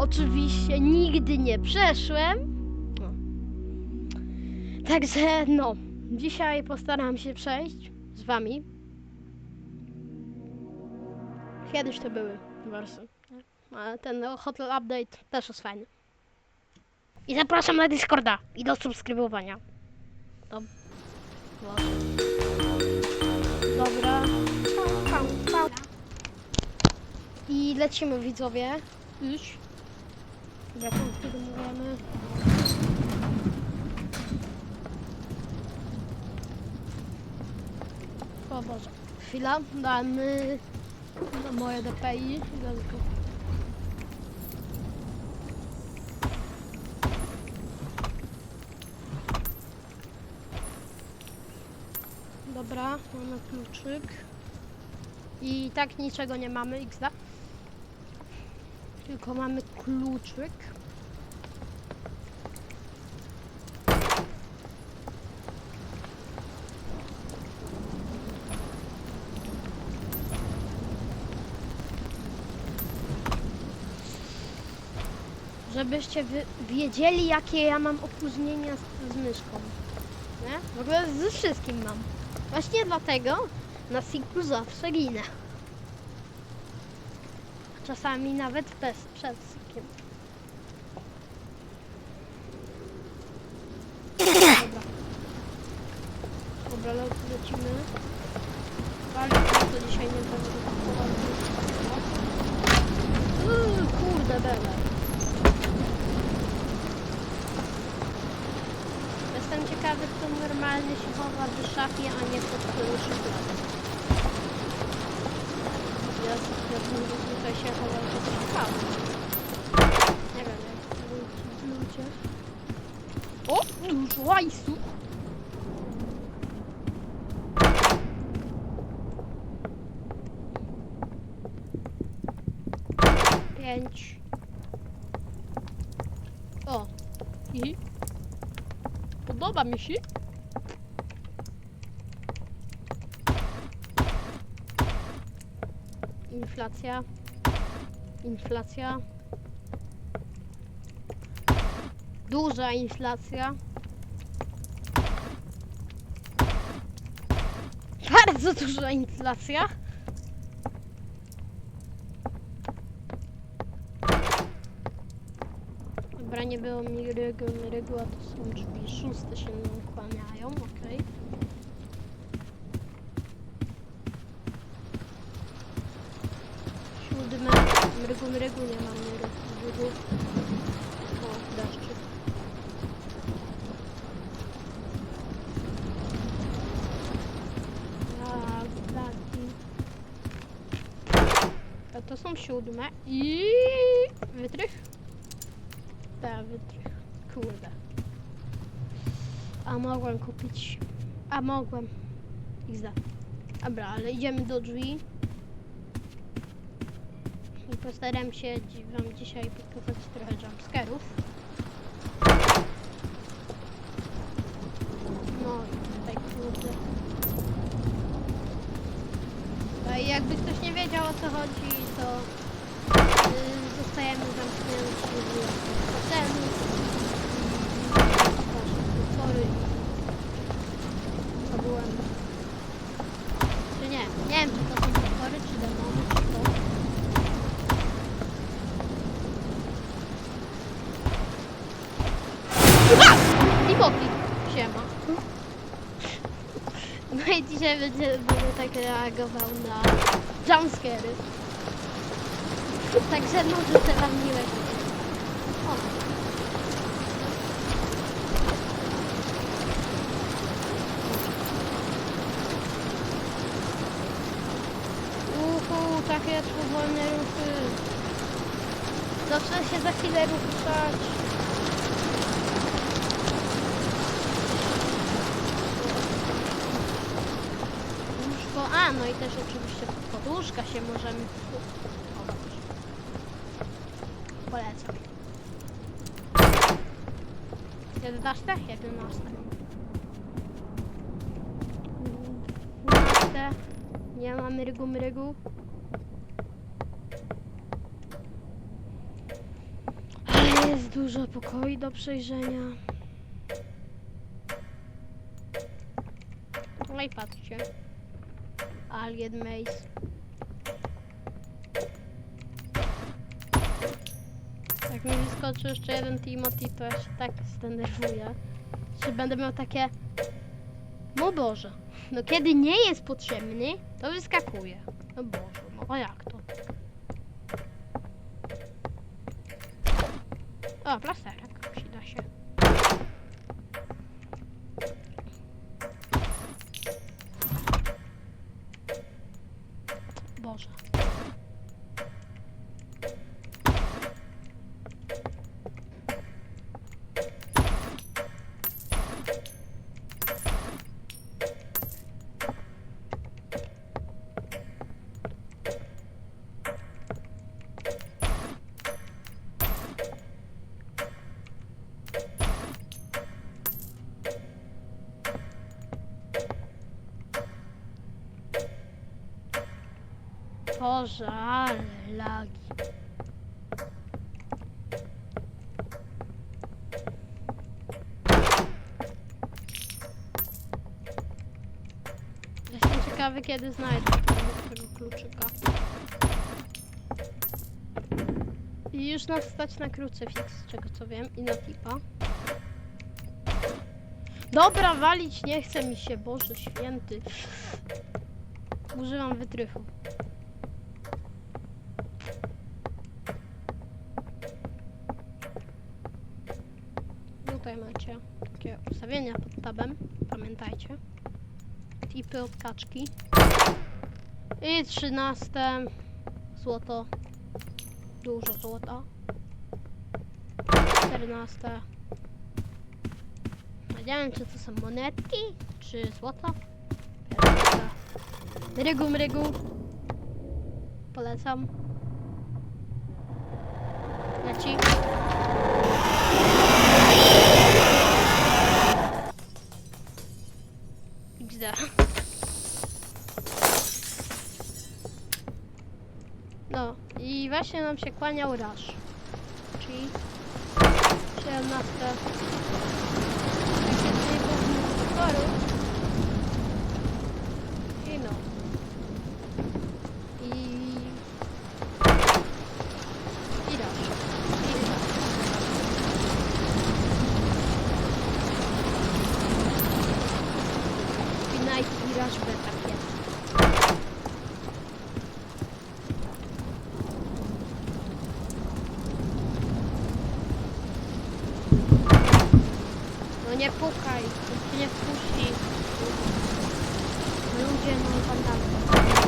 Oczywiście nigdy nie przeszłem. No. Także no, dzisiaj postaram się przejść z wami. Kiedyś to były nie? Ale ten hotel update też jest fajny. I zapraszam na Discorda i do subskrybowania. No. Dobra. I lecimy widzowie. Już. Mówimy. O Boże. Chwila, damy na moje DPI. Dobra, mamy kluczyk. I tak niczego nie mamy, XD. Tylko mamy kluczyk. Żebyście wiedzieli, jakie ja mam opóźnienia z, z myszką. Nie? W ogóle ze wszystkim mam. Właśnie dlatego na Siku zawsze ginę. Czasami nawet bez, przed Sikiem. Dobra. Dobra, le lecimy. Ale to dzisiaj nie będę. Uuu, kurde bele. Jestem ciekawy, kto normalnie się chowa w szafie, a nie pod szufladą. Ja ja się szufladą. Nie wiem, jak ludzie. O! Dużo hajsu! Pięć. O! I? Podoba mi się. Inflacja. Inflacja. Duża inflacja. Bardzo duża inflacja. Dobra, nie było mi reguł, reguła to są drzwi szóste się nam kłaniają, okej. Siódme, mrygu, mrygu, nie mam mrygu. O, deszczyk. Tak, taki. A to są siódme i wytrych? Tak, wytrych. Kurde. A mogłem kupić. A mogłem. XD. Dobra, ale idziemy do drzwi. I postaram się wam dzisiaj pokazać trochę jumpscarów. No i tutaj kurde. A jakby ktoś nie wiedział o co chodzi, to yy, zostajemy zamknięci w hotelu. Nasze potwory. To byłem. Czy nie? Nie wiem, czy to są potwory, czy demony, czy to. Uwa! I popik. Siema. No i dzisiaj będzie, będę tak reagował na jumpscary. Także no życzę wam miłego. O. Uhu, takie powolne ruchy. Zacznę się za chwilę ruszać. A no i też oczywiście poduszka się możemy schować. Polecam. 11? 11. Nie mamy rygu mrygu. Ale jest dużo pokoi do przejrzenia. No i patrzcie. Alien Maze. Jak mi wyskoczy jeszcze jeden Timothy, to ja się tak zdenerwuję. Że będę miał takie... No Boże. No kiedy nie jest potrzebny, to wyskakuje. No Boże, no a jak to? O, plasterek, przyda się. Boże. Boże, ale lagi. Jestem ciekawy, kiedy znajdę tego kluczyka. I już nas stać na krucyfiks, z czego co wiem, i na tipa. Dobra, walić nie chce mi się, Boże święty. Używam wytrychu. Tutaj macie takie ustawienia pod tabem, pamiętajcie. Tipy od kaczki. I trzynaste złoto. Dużo złota. Czternaste. Nie wiem, czy to są monetki, czy złoto. Piętnaste. Rygu mrygu. Polecam. Leci. Właśnie nam się kłaniał Rush. Czyli 17. Czyli główny utworu. I no. I... I Rush. I Rush. I Night i Rush B tak jest. No nie pukaj, to nie wpuści. Ludzie, no wandalka.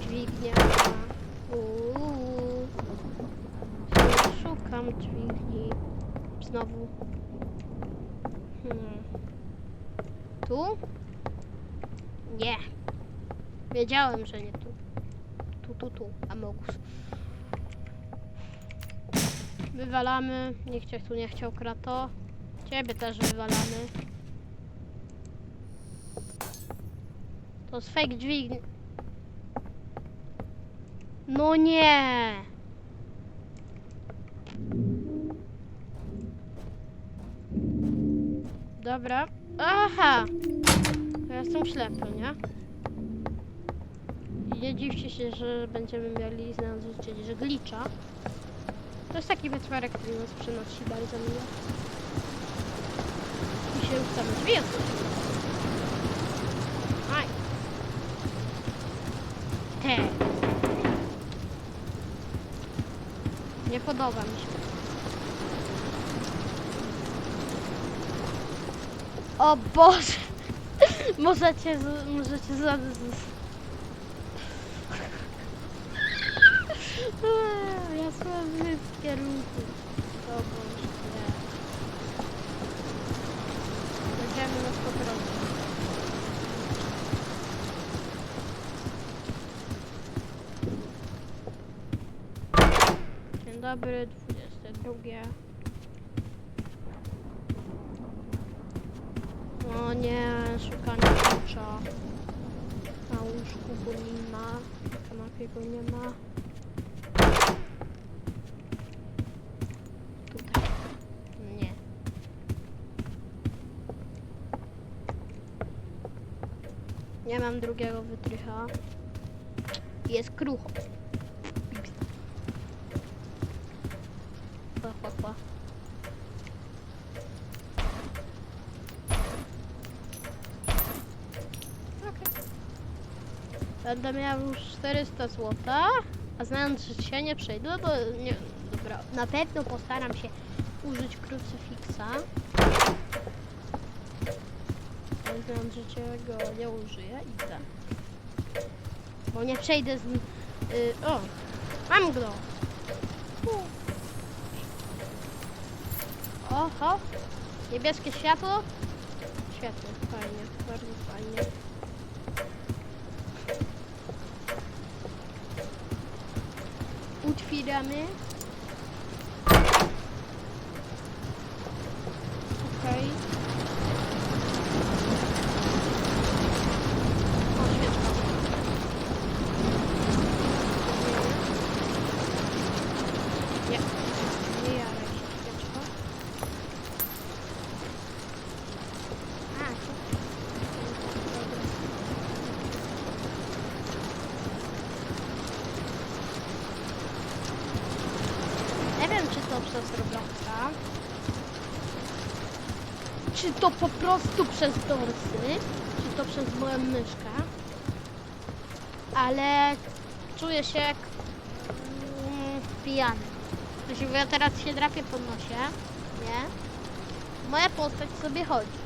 Dźwignia. Uuu. Szukam dźwigni. Znowu. Hmm. Tu? Nie. Wiedziałem, że nie tu. Tu, tu, tu. Amogus. Wywalamy. Nie chciał tu, nie chciał krato. Ciebie też wywalamy. To jest fake dźwig. No nie! Dobra. Aha! Ja jestem ślepy, nie? Nie dziwcie się, że będziemy mieli znaleźć, że glicza. To jest taki wytwarek, który nas przenosi bardzo miło. I się same drzwi. Aj. Te. Nie podoba mi się. O Boże! możecie, z, możecie za... z- Ja słaby w kierunku. O Boże, nie. Będziemy na 100%. Dzień dobry, 22. O nie, szukanie klucza. Na łóżku go nie ma. Na kanapie go nie ma. Tutaj. Nie. Nie mam drugiego wytrycha. Jest krucho. Pa, pa, pa. Będę miał już 400 zł, a znając życie nie przejdę, bo nie, dobra, na pewno postaram się użyć krucyfiksa. Ale znając życie go nie użyję i tak. Bo nie przejdę z. Y, o! Mam go! Oho! Niebieskie światło? Światło, fajnie, bardzo fajnie. Otwieramy. Okej. O, świeczka. Nie. Nie jaraj się świeczka. A, tu. Dobra. Nie wiem, czy to przez Robloxa, czy to po prostu przez dorsy, czy to przez moją myszkę, ale czuję się jak mm, pijany. Się, bo ja teraz się drapię po nosie, nie? Moja postać sobie chodzi.